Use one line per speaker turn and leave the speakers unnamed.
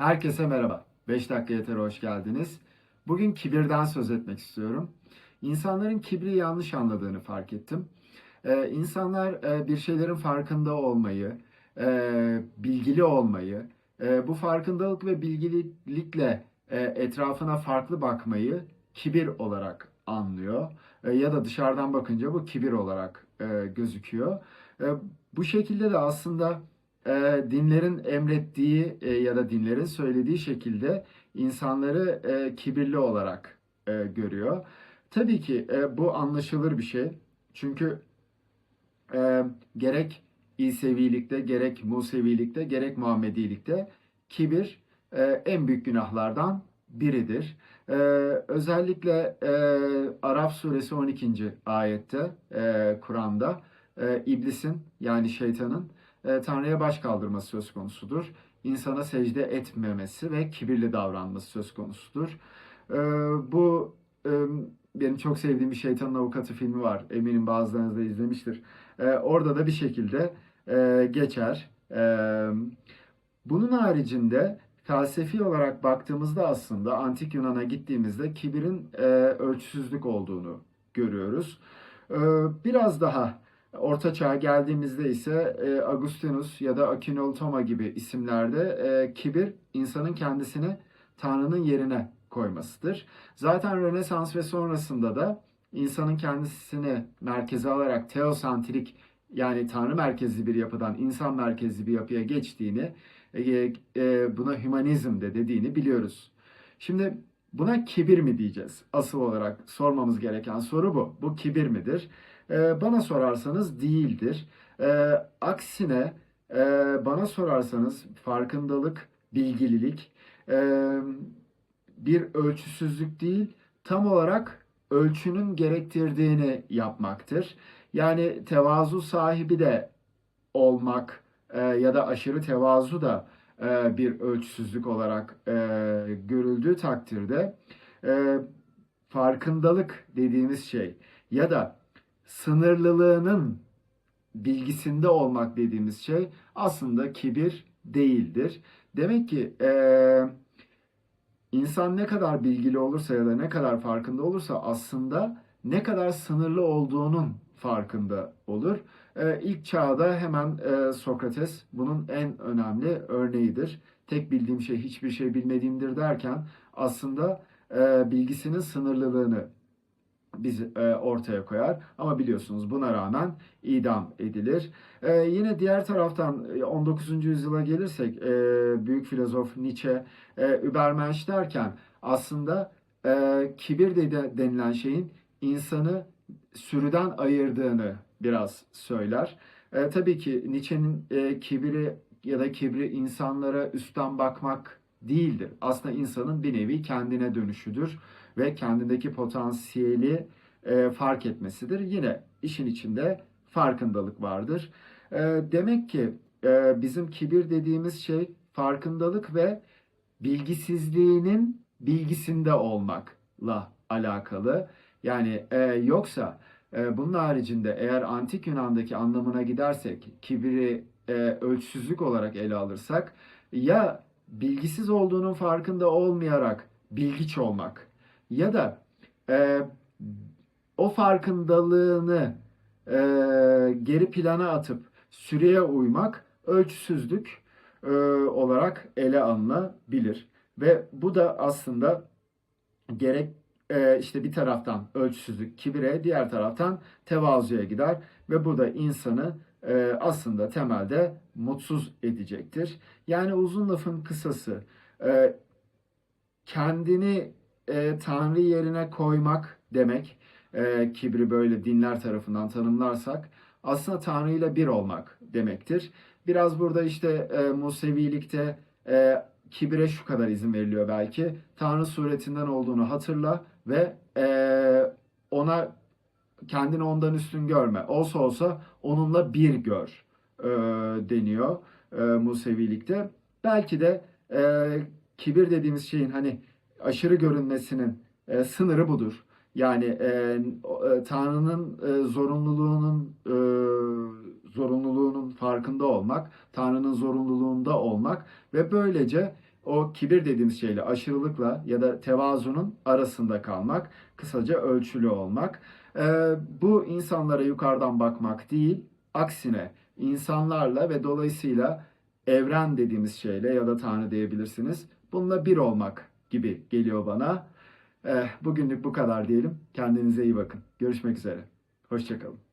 Herkese merhaba. 5 dakika yeter hoş geldiniz. Bugün kibirden söz etmek istiyorum. İnsanların kibri yanlış anladığını fark ettim. Ee, insanlar e, bir şeylerin farkında olmayı, e, bilgili olmayı, e, bu farkındalık ve bilgilikle e, etrafına farklı bakmayı kibir olarak anlıyor. E, ya da dışarıdan bakınca bu kibir olarak e, gözüküyor. E, bu şekilde de aslında e, dinlerin emrettiği e, ya da dinlerin söylediği şekilde insanları e, kibirli olarak e, görüyor. Tabii ki e, bu anlaşılır bir şey. Çünkü e, gerek İsevilikte, gerek Musevilikte, gerek Muhammedilikte kibir e, en büyük günahlardan biridir. E, özellikle e, Araf suresi 12. ayette e, Kur'an'da e, iblisin yani şeytanın e, Tanrı'ya baş kaldırması söz konusudur. İnsana secde etmemesi ve kibirli davranması söz konusudur. E, bu e, benim çok sevdiğim bir Şeytanın Avukatı filmi var. Eminim bazılarınız da izlemiştir. Orada da bir şekilde geçer. Bunun haricinde felsefi olarak baktığımızda aslında Antik Yunan'a gittiğimizde kibirin ölçüsüzlük olduğunu görüyoruz. Biraz daha Orta Çağ'a geldiğimizde ise e, Agustinus ya da Akinol Toma gibi isimlerde e, kibir insanın kendisini Tanrı'nın yerine koymasıdır. Zaten Rönesans ve sonrasında da insanın kendisini merkeze alarak teosantrik yani Tanrı merkezli bir yapıdan insan merkezli bir yapıya geçtiğini, e, e, buna hümanizm de dediğini biliyoruz. Şimdi buna kibir mi diyeceğiz? Asıl olarak sormamız gereken soru bu. Bu kibir midir? E, bana sorarsanız değildir. E, aksine e, bana sorarsanız farkındalık, bilgililik e, bir ölçüsüzlük değil, tam olarak ölçünün gerektirdiğini yapmaktır. Yani tevazu sahibi de olmak e, ya da aşırı tevazu da e, bir ölçüsüzlük olarak e, görüldüğü takdirde e, farkındalık dediğimiz şey ya da sınırlılığının bilgisinde olmak dediğimiz şey aslında kibir değildir. Demek ki e, insan ne kadar bilgili olursa ya da ne kadar farkında olursa aslında ne kadar sınırlı olduğunun farkında olur. Ee, ilk çağda hemen e, Sokrates bunun en önemli örneğidir. Tek bildiğim şey hiçbir şey bilmediğimdir derken aslında e, bilgisinin sınırlılığını biz e, ortaya koyar. Ama biliyorsunuz buna rağmen idam edilir. E, yine diğer taraftan e, 19. yüzyıla gelirsek e, büyük filozof Nietzsche e, Übermensch derken aslında e, kibir de denilen şeyin insanı sürüden ayırdığını biraz söyler. E, tabii ki Nietzsche'nin e, kibiri ya da kibri insanlara üstten bakmak değildir. Aslında insanın bir nevi kendine dönüşüdür ve kendindeki potansiyeli e, fark etmesidir. Yine işin içinde farkındalık vardır. E, demek ki e, bizim kibir dediğimiz şey farkındalık ve bilgisizliğinin bilgisinde olmakla alakalı. Yani e, yoksa e, bunun haricinde eğer antik Yunan'daki anlamına gidersek kibiri e, ölçüsüzlük olarak ele alırsak ya bilgisiz olduğunun farkında olmayarak bilgiç olmak ya da e, o farkındalığını e, geri plana atıp süreye uymak ölçüsüzlük e, olarak ele alınabilir. Ve bu da aslında gerek e, işte bir taraftan ölçüsüzlük kibire, diğer taraftan tevazuya gider ve bu da insanı e, aslında temelde mutsuz edecektir. Yani uzun lafın kısası e, kendini e, Tanrı yerine koymak demek kibri böyle dinler tarafından tanımlarsak aslında Tanrı ile bir olmak demektir. Biraz burada işte e, Musevilikte e, kibire şu kadar izin veriliyor belki. Tanrı suretinden olduğunu hatırla ve ona kendini ondan üstün görme. Olsa olsa onunla bir gör e, deniyor e, Musevilikte. Belki de e, kibir dediğimiz şeyin hani aşırı görünmesinin e, sınırı budur. Yani e, e, Tanrı'nın e, zorunluluğunun e, zorunluluğunun farkında olmak, Tanrı'nın zorunluluğunda olmak ve böylece o kibir dediğimiz şeyle aşırılıkla ya da tevazunun arasında kalmak, kısaca ölçülü olmak. Ee, bu insanlara yukarıdan bakmak değil, aksine insanlarla ve dolayısıyla evren dediğimiz şeyle ya da Tanrı diyebilirsiniz. Bununla bir olmak gibi geliyor bana. Eh, bugünlük bu kadar diyelim. Kendinize iyi bakın. Görüşmek üzere. Hoşçakalın.